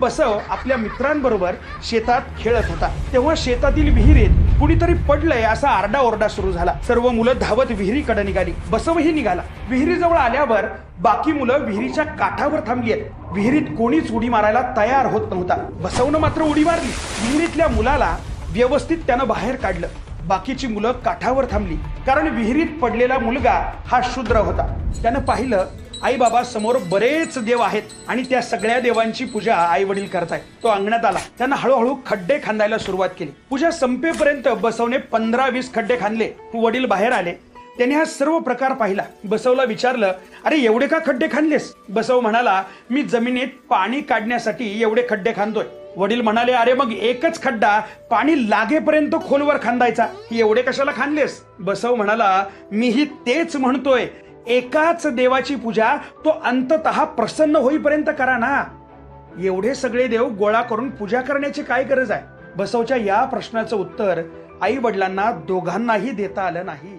बसव आपल्या मित्रांबरोबर शेतात खेळत होता. तेव्हा शेतातील विहिरीत कुणीतरी पडलंय असा आरडाओरडा सुरू झाला. सर्व मुलं धावत विहिरीकडे निघाली. बसवही निघाला. विहिरीजवळ आल्यावर बाकी मुलं विहिरीच्या काठावर थांबली आहेत विहिरीत कोणीच उडी मारायला तयार होत नव्हता. बसवनं मात्र उडी मारली. विहिरीतल्या मुलाला व्यवस्थित त्यानं बाहेर काढलं. बाकीची मुलं काठावर थांबली. कारण विहिरीत पडलेला मुलगा हा शूद्र होता. त्यानं पाहिलं आई बाबा समोर बरेच देव आहेत आणि त्या सगळ्या देवांची पूजा आई वडील करतायत. तो अंगणात आला. त्यांना हळूहळू खड्डे खांदायला सुरुवात केली. पूजा संपेपर्यंत बसवने पंधरा वीस खड्डे खांदले. वडील बाहेर आले. त्याने हा सर्व प्रकार पाहिला. बसवला विचारलं अरे एवढे का खड्डे खांदलेस? बसव म्हणाला मी जमिनीत पाणी काढण्यासाठी एवढे खड्डे खांदोय वडील म्हणाले अरे मग एकच खड्डा पाणी लागेपर्यंत खोलवर खांदायचा. एवढे कशाला खांदलेस? बसव म्हणाला मीही तेच म्हणतोय. एकाच देवाची पूजा तो अंतत प्रसन्न होईपर्यंत करा ना. एवढे सगळे देव गोळा करून पूजा करण्याची काय गरज आहे? बसवच्या या प्रश्नाचं उत्तर आई वडिलांना दोघांनाही देता आलं नाही.